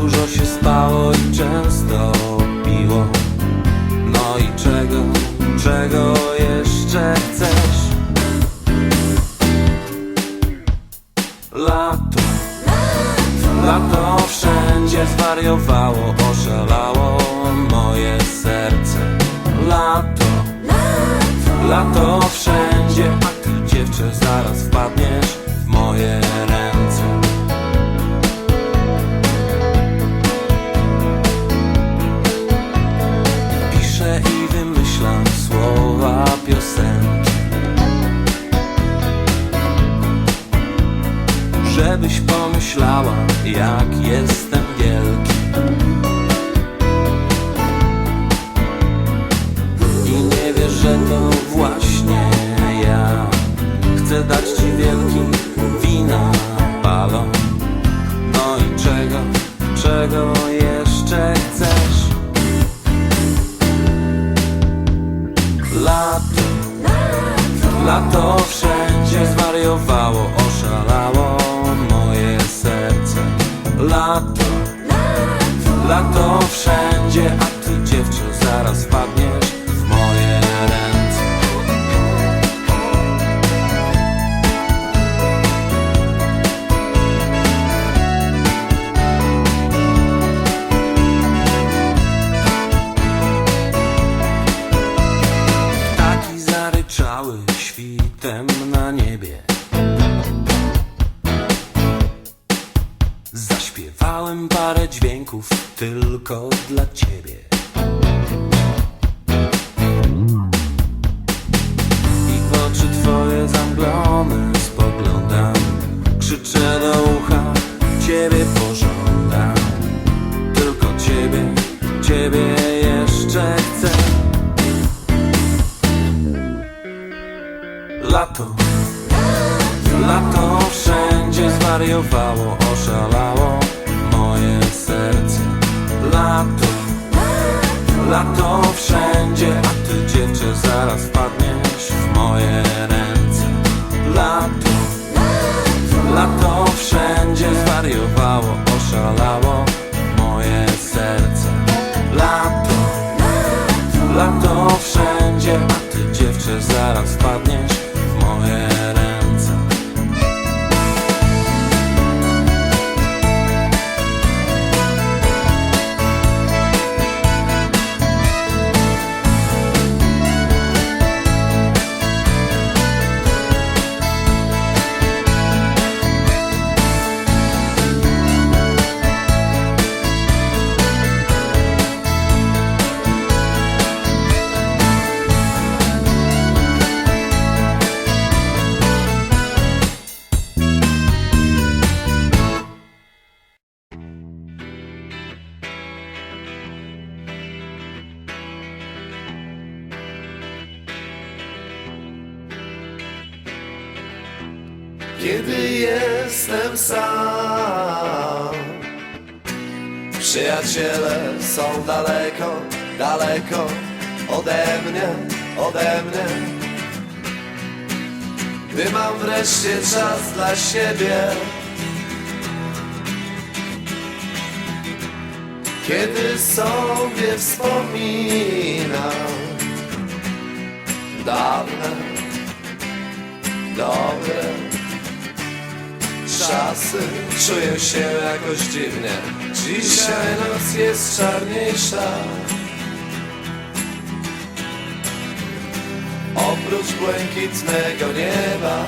Dużo się spało i często piło No i czego, czego jeszcze chcesz? Lato. Lato wszędzie zwariowało, oszalało moje serce. Lato. Lato wszędzie, a ty dziewczę zaraz wpadniesz w moje ręce. як lato wszędzie, a ty dziewczę zaraz wpadniesz luck. Lato wszędzie, a ty dziewczę zaraz wpadniesz Kiedy jestem sam. Przyjaciele są daleko, daleko ode mnie, ode mnie. Gdy mam wreszcie czas dla siebie. Kiedy sobie wspominam Dawne, dobre czasy Czuję się jakoś dziwnie. Dzisiaj noc jest czarniejsza. Oprócz błękitnego nieba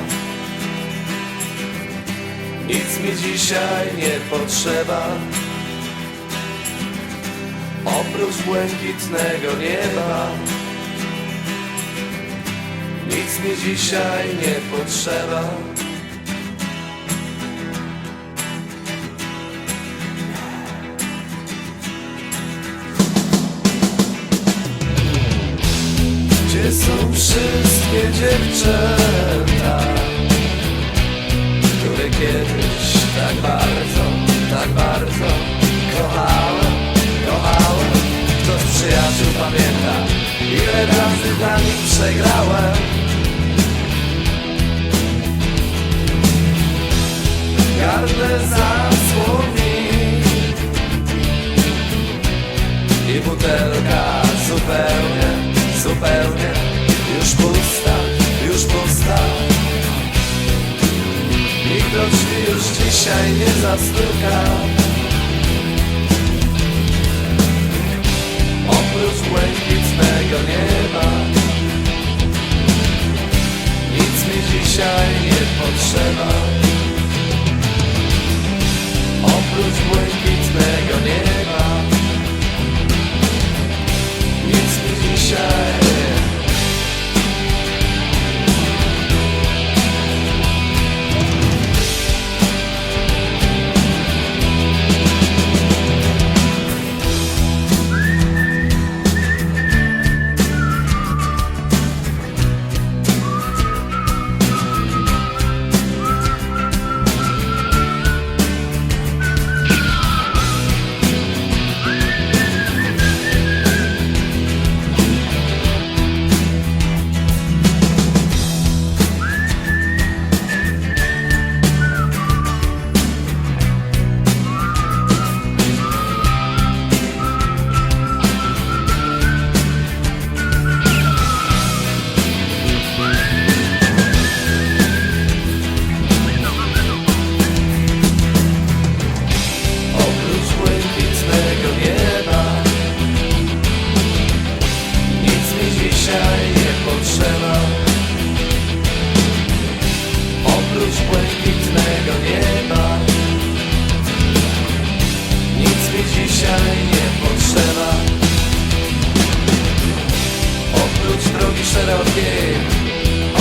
Nic mi dzisiaj nie potrzeba. Oprócz błękitnego nieba Nic mi dzisiaj nie potrzeba Są wszystkie dziewczęta Które kiedyś tak bardzo, tak bardzo Kochałem, kochałem. Kto z przyjaciół pamięta Ile razy dla nich przegrałem dzisiaj nie zastuka Oprócz błękitnego nieba. Nic mi dzisiaj nie potrzeba. Oprócz błękitnego nieba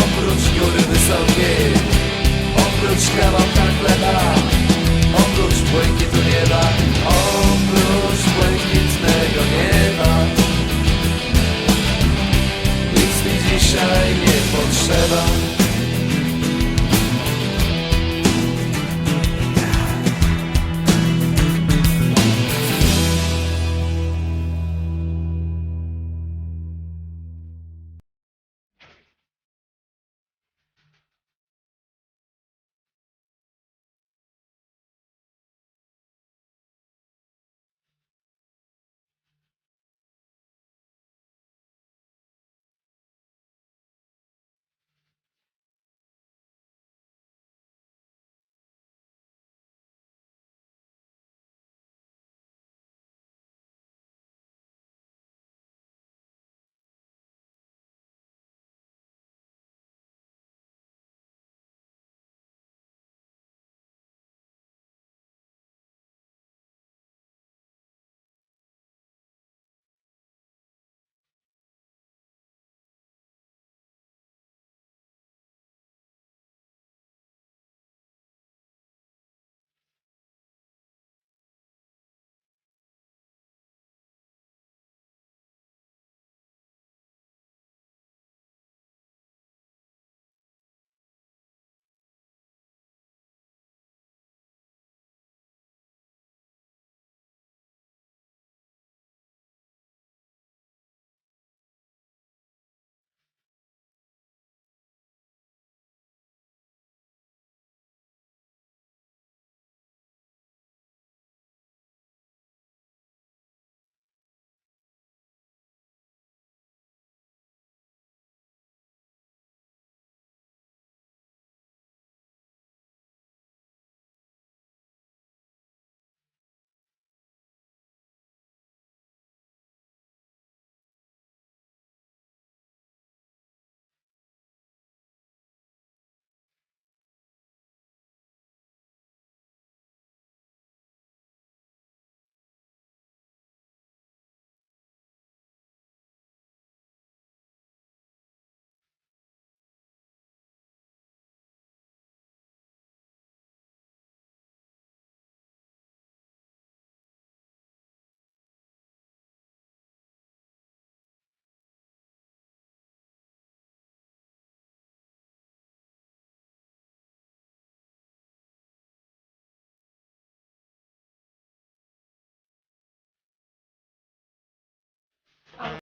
Oprócz góry wysokiej. Oprócz kawałka chleba Oprócz błękitu nieba